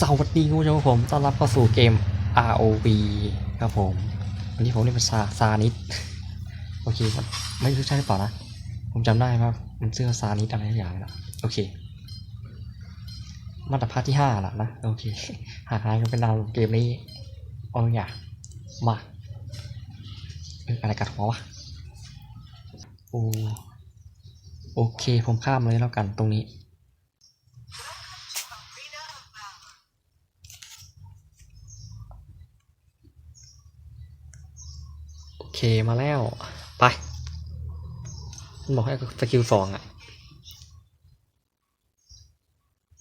สวัสดีคุณผู้ชมครับผมต้อนรับเข้าสู่เกม ROV ครับผม วันนี้ผมเล่นเป็นซาซานิดโอเคมันไม่รู้ใช่หรือเปล่านะ ผมจำได้ว่ามันชื่อซานิดอะไรอย่างนะโอเค มาตรภาคที่ห้าละนะโอเคหาหายกันเป็นดาวเกมนี้เอาอย่างมาเอ้ยอะไรกัดหัววะโอโอเคผมข้ามเลยแล้วกันตรงนี้ เคมาแล้ว ไปมันบอกให้สกิลสองอะ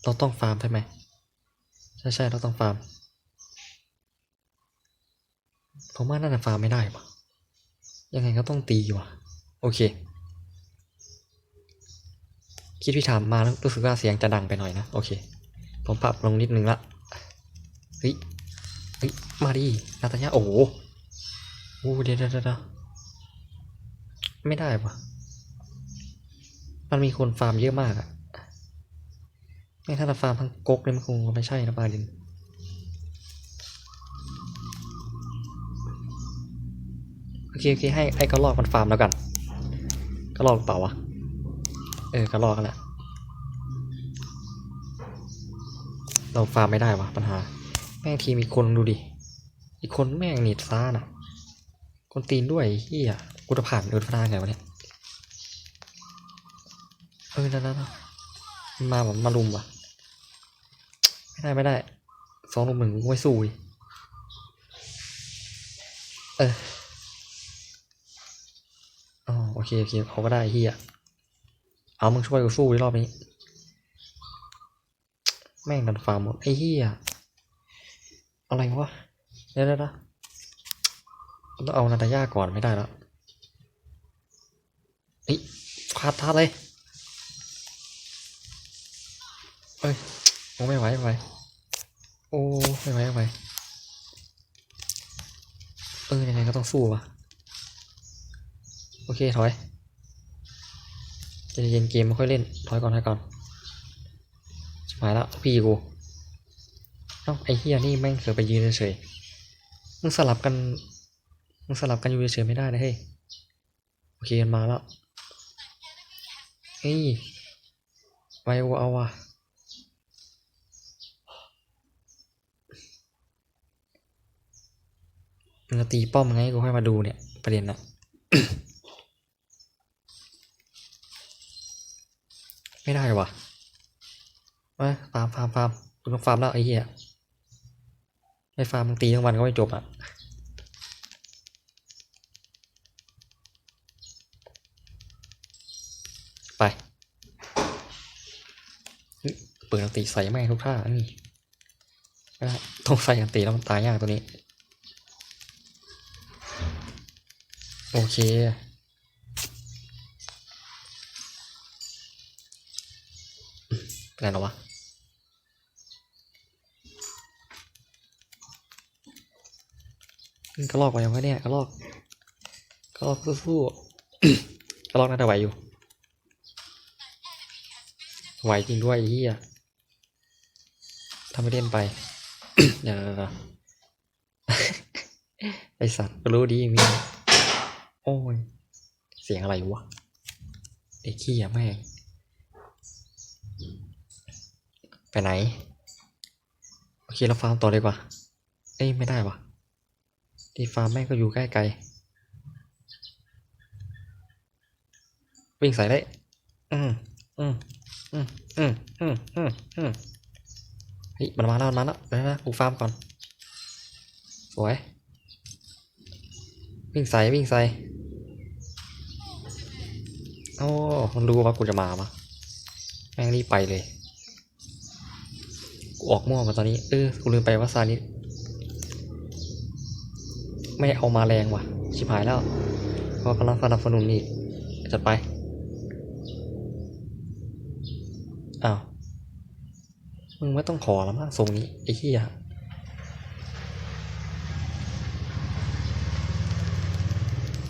เราต้องฟาร์มใช่ไหม ใช่ใช่เราต้องฟาร์มผมว่าน่าจะฟาร์มไม่ได้ปะยังไงก็ต้องตีว่ะ โอเค คิดพี่ถามมาแล้วรู้สึกว่าเสียงจะดังไปหน่อยนะ โอเค ผมปรับลงนิดนึงละเฮ้ยเฮ้ยมาดินาตาญาโอ้ อ้เดี๋ยวเดี๋ยวเดี๋ยวไม่ได้ปะมันมีคนฟาร์มเยอะมากอะไม่ถ้าเราฟาร์มทั้งก๊กเลยมันคงไม่ใช่นะบาดินโอเคโอเคให้ไอ้กระลอกมันฟาร์มแล้วกันกระลอกหรือเปล่าวะเออกระลอกกันแหละเราฟาร์มไม่ได้วะปัญหา แม่งทีมีคนดูดิ อีกคนแม่งหนีดซ่าน่ะ คนตีนด้วยเฮียกูจะผ่านเดินพนาไงวะเนี่ยเออนั่นนั่นมันมาแบบมาลุมว่ะ ไม่ได้ไม่ได้สองลุมหนึ่งกูไม่สู้ดิเอออ๋อโอเคโอเคเขาก็ได้เฮียเอามึงช่วยกูสู้ดิรอบนี้ แม่งดันฟาร์มหมดไอ้เฮียอะไรวะเดี๋ยวเดี๋ยว เดี๋ยวต้องเอานาตาย่าก่อนไม่ได้แล้วเฮ้ยคาดทัดเลยเอ้ยโอ้ไม่ไหวไม่ไหวโอ้ไม่ไหวไม่ไหวเออยังไงก็ต้องสู้วะโอเคถอยใจเย็นเกมไม่ค่อยเล่นถอยก่อนถอยก่อนชิบหายแล้วพี่กูเอ้าไอ้เฮียนี่แม่งเสือไปยืนเฉยมึงสลับกัน มึงสลับกันอยู่เฉยไม่ได้นะเฮ้ยโอเคมันมาแล้วเฮ้ยไวเอาว่ะมึงจะตีป้อมไงกูค่อยมาดูเนี่ย ประเด็นอะไม่ได้ว่ะมาฟาร์มฟาร์มฟาร์มกูต้องฟาร์มแล้วไอ้เหี้ยไม่ฟาร์มมึงตีทั้งวันก็ไม่จบอะ ไป เปิดอันตีใส่แม่งทุกท่าอันนี้ต้องใส่อันตีแล้วมันตายยากตัวนี้ โอเคเป็นไรหรอวะกระลอกไหวยังไงเนี่ยกระลอกกระลอกสู้ๆกระลอกน่าจะไหวอยู่ ไหวจริงด้วยไอ้เฮียทำไม่เล่นไปเดี๋ยวไอสัตว์ก็รู้ดีมีโอ้ย เสียงอะไรวะไอ้ขี้ยแม่งไปไหน โอเคเราฟาร์มต่อเลยกว่า เอ้ยไม่ได้วะที่ฟาร์มแม่งก็อยู่ใกล้ไกลวิ่งใส่ได้ อืมอืม อืมอืมอืมอืมอืมเฮ้ยมันมาแล้วมันมาแล้วเดี๋ยวนะกูฟาร์มก่อน สวย วิ่งใส่วิ่งใส่โอ้มันรู้ว่ากูจะมาปะแม่งรีบไปเลย กูออกมั่วมาตอนนี้ เออ กูลืมไปว่าซานิไม่เอามาแรงว่ะ ชิบหายแล้วเพราะกำลังสนับสนุนอีกจัดไป มึงไม่ต้องขอแล้วมั้งทรงนี้ ไอ้เหี้ย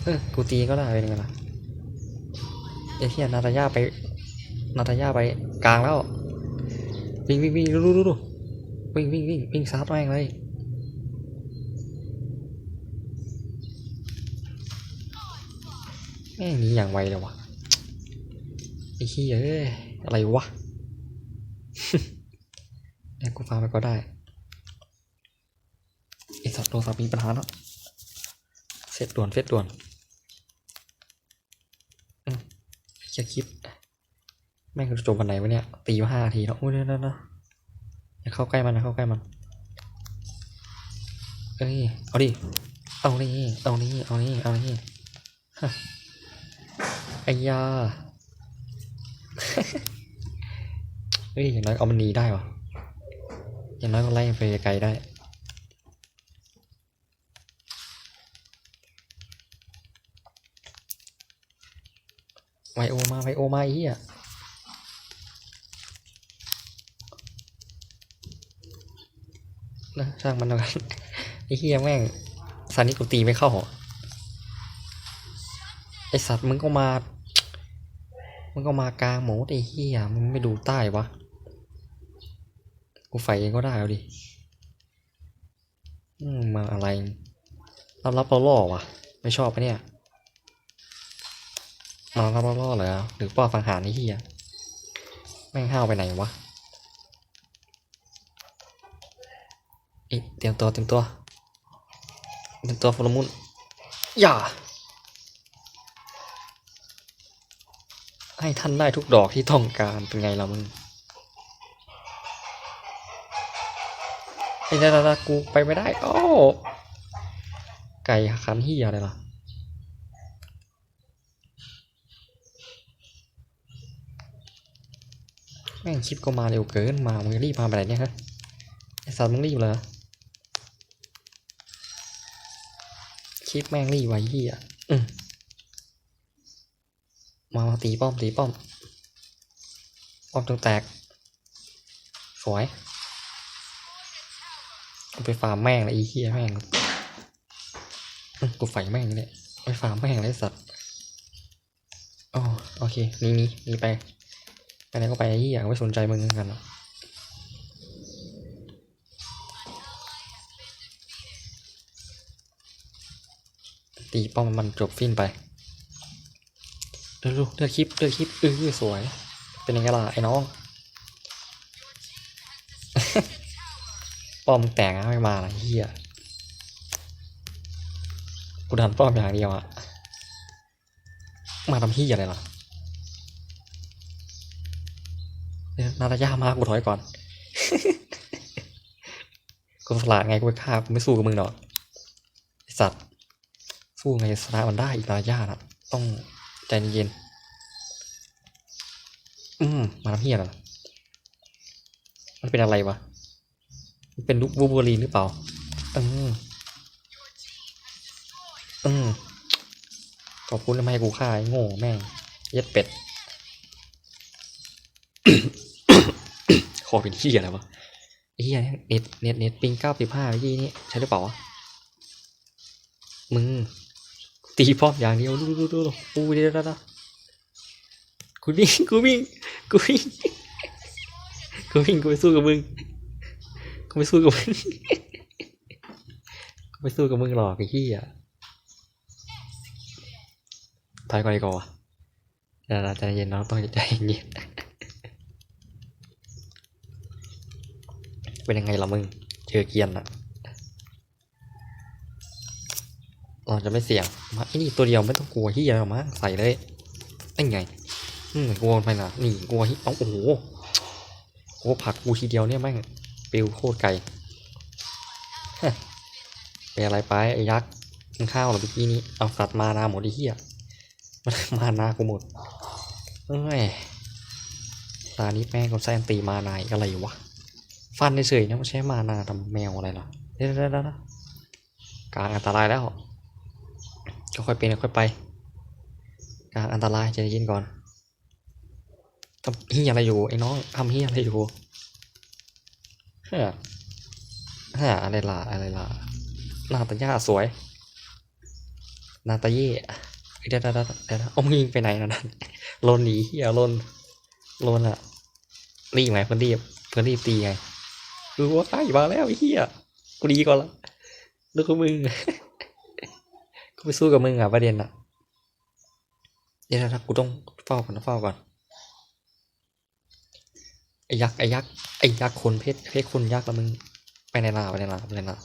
เออกูตีก็ได้เป็นไงล่ะไอ้เหี้ยนาตาย่าไป นาตาย่าไปกลางแล้ว วิ่งวิ่งวิ่งดูดูดูวิ่งวิ่งวิ่งวิ่งซัดแม่งเลยแม่งหนี้อย่างไวเลยวะไอ้ขี้เอ้ยอะไรวะ กูฟังไปก็ได้ไอสัตว์โทรศัพท์มีปัญหาแล้วเสร็จด่วนเสร็จด่วนอืมจะคิด แม่งจะจบวันไหนวะเนี่ย ตีมาห้าทีแล้วโอ้ยเดี๋ยวเดี๋ยวเดี๋ยวอย่าเข้าใกล้มันนะเข้าใกล้มัน เอ้ย เอาดิ เอานี่เอานี่เอานี่เอานี่ฮะไอ้ยาเฮ้ยอย่างน้อยเอามันหนีได้วะ อย่างน้อยก็ไล่ไปไกลได้ไวโอมาไวโอมาอ้เหี้ยนะช่างมันแล้วกันไอ้เหี้ยแม่งสันนี่กูตีไม่เข้าหอไอสัตว์มึงก็มา มึงก็มากลางหมูไอ้เหี้ยมึงไม่ดูใต้วะ กูไฟเองก็ได้เอาดิมาอะไรรับรับล่อๆวะไม่ชอบปะเนี่ยมารับรับล่อเลยหรือป้อฟังหารไอ้เหี้ยแม่งห้าวไปไหนวะอ้ยเตรียมตัวเตรียมตัวเตรียมตัวฟลมุนอย่า ให้ท่านได้ทุกดอกที่ต้องการเป็นไงล่ะมึง ไอ้ดาดากูไปไม่ได้โอ้ไก่ขันเฮียอะไรล่ะแม่งคลิปก็มาเร็วเกินมามึงรีบมาไปไหนเนี่ยฮะไอสัตว์มึงรีบเหรอคลิปแม่งรีบไว้เฮียมมาตีป้อมตีป้อมป้อมจงแตกสวย ไปฟาร์มแม่งเลยไอ้เฮียแม่งกูไฟแม่งเลยไปฟาร์มแม่งเลยสัตว์อ๋อโอเคนี่นี่นี่ไปไปไหนก็ไปไอ้เหี้ยไม่สนใจมึงกันตีป้อมมันจบฟินไปเร็วๆเลือกคลิปเลือกคลิปเออสวย เป็นยังไงล่ะไอ้น้อง ป้อมแต่งะไม่มาละเฮียกูดันป้อมอย่างเดียวอะมาทำเฮียอะไรล่ะเดี๋ยนาตาย่ามากูถอยก่อนกูสลาดไงกูไปฆ่ากูไม่สู้กับมึงหรอกไอสัตว์ สู้ไงชนะมันได้อีกนาตาย่าน่ะต้องใจเย็นอืมมาทำเฮียน่ะมันเป็นอะไรวะ เป็นลูกบูบูลีหรือเปล่าอืมอืมขอบคุณที่ไมกูฆ่าไอ้โง่แม่งเย็ดเป็ดขอเป็นที่อะไรวะไอ้เฮียเน็ตเน็ตเน็ตปิงเก้าสิบห้ายี่นี่ใช่หรือเปล่าวะมึง ตีป้อมอย่างเดียวดูดูดูดูกูเดียวเดี๋ยวกูวิ่งกูวิ่งกูวิ่งกูวิ่งกูไปสู้กับมึง ไปสู้กับมึงกูไปสู้กับมึงหรอกไอ้เหี้ยถอยก่อนดีกว่าวะเดี๋ยวเราใจเย็นเราต้องใจเย็นเป็นยังไงล่ะมึง เจอเกียนอะเราจะไม่เสี่ยง มาไอ้นี่ตัวเดียวไม่ต้องกลัวที่อะไรหรอกมั้งใส่เลยไอ้ไง อืมกลัวไปนะนี่กลัวที่เอาโอ้โหโอ้ผักกูทีเดียวเนี่ยแม่ง ปิวโคตรไกลเป็นอะไรไปไอ้ยักษ์มึงข้าวเหรอเมื่อกี้นี้ เอาสัตว์มานาหมดไอ้เหี้ยมันมานากูหมดเอ้ยตานี้แม่งก็แซนตีมานายอะไรวะ ฟันเฉยๆนะไม่ใช่มานาทำแมวอะไรหรอเดี๋ยวเดี๋ยวเด็ดกางอันตรายแล้วค่อยเป็นค่อยไป กางอันตรายใจเย็นก่อนทำเฮียอะไรอยู่ไอ้น้องทำเฮียอะไรอยู่ เฮ้ยฮะอะไรล่ะอะไรล่ะนาตาย่าสวย นาตาเย่เดี๋ยวเดี๋ยวเดี๋ยวเดี๋ยวเอามึงยิงไปไหนนะนั่นลนหนีเฮียลนลนอะรีบไงเพื่อนรีบเพื่อนรีบตีไงดูว่าใกล้มาแล้วไอ้เหี้ยกูดีกว่าละดูกับมึงกูไปสู้กับมึงอะประเด็นอะเดี๋ยวนะกูต้องเฝ้าก่อนเฝ้าก่อน ไอ้ยักษ์ไอ้ยักษ์ไอ้ยักษ์คนเพชรเพชรคนยักษ์ล้วมึงไปในนาไปในนาไปในนา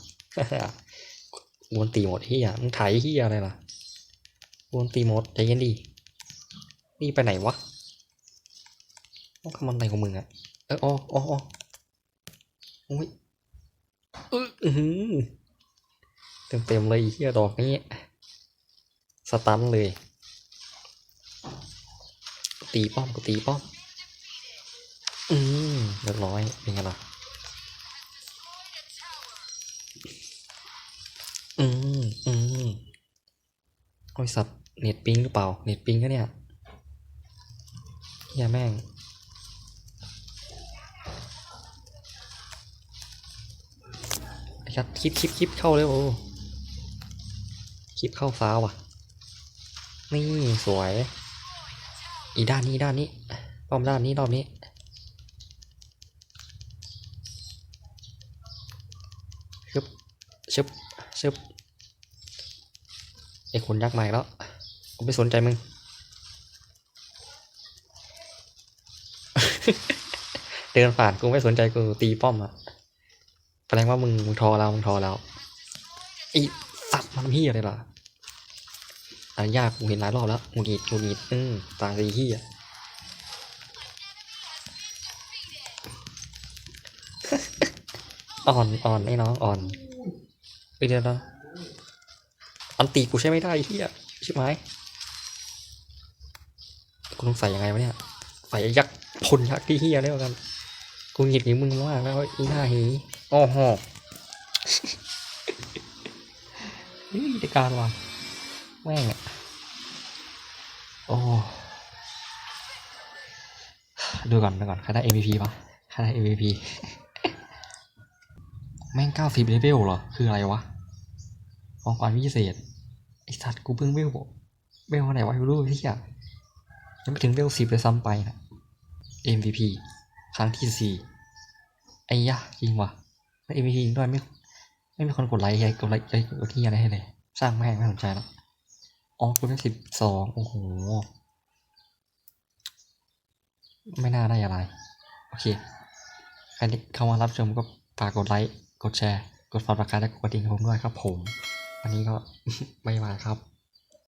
วนตีหมดเฮียมึงไถเฮียอะไรล่ะวนตีหมดใจเย็นดีนี่ไปไหนวะต้องทำอะไรของมึงอะเอออ๋ออ๋อโอ้ยเอออื้อเต็มเต็มๆเลยเฮียดอกนี้สตันเลยตีป้อมก็ตีป้อม เรียบร้อยเป็นไงล่ะอืมอืมโอ้ยสัตว์เน็ตปิงหรือเปล่า เน็ตปิงก็เนี่ยเฮียแม่งไอ้ชัดคลิปคลิปคลิปเข้าเลยโอ้คลิปเข้าฟ้าว่ะ นี่ สวย อีด้านนี้ด้านนี้ป้อมด้านนี้รอบนี้ ชึบชึบชึบไอ้คนยักษ์ใหม่แล้วกูไม่สนใจมึงเดินผ่านกูไม่สนใจกูตีป้อมอะแสดงว่ามึงมึงทอแล้วมึงทอแล้วไอีสัตว์มันพี่อะไรล่ะอะยากกูเห็นหลายรอบแล้วงูหงิดงูหงิดอืมตาสีเฮีย อ่อนอ่อนไอ้น้องอ่อนไปเดี๋ยวนะอันตีกูใช้ไม่ได้เฮียใช่ไหมกูต้องใส่ยังไงวะเนี่ยใส่ยักษ์พลยักษ์ที่เฮียแล้วกันกูหงิดหนีมึงมากแล้วอีหน้าหีอ้โหเฮ้ยจัดการว่ะแม่งอะโอ้ดูก่อนดูก่อนใครได้ MVP ปะใครได้ MVP แม่งเก้าสิบเลเวลเหรอ คืออะไรวะของขวัญพิเศษ ไอสัตว์กูเพิ่งเวลเวลเท่าไหนวะไม่รู้พี่อะยังไม่ถึงเวลสิบเลยซ้ำไปนะ MVP ครั้งที่สี่ไอ้ยะจริงวะแล้ว MVP ด้วยไม่ไม่มีคนกดไลค์ให้กดไลค์ไอ้กดที่อะไรให้เลย สร้างแม่งไม่สนใจแล้วอ๋อกูได้สิบสองโอ้โห ไม่น่าได้อะไร โอเค ใครที่เข้ามารับชมก็ฝากกดไลค์ กดแชร์ กดฝากราคาและกดกระดิ่งให้ผมด้วยครับผมวันนี้ก็ไม่มาครับ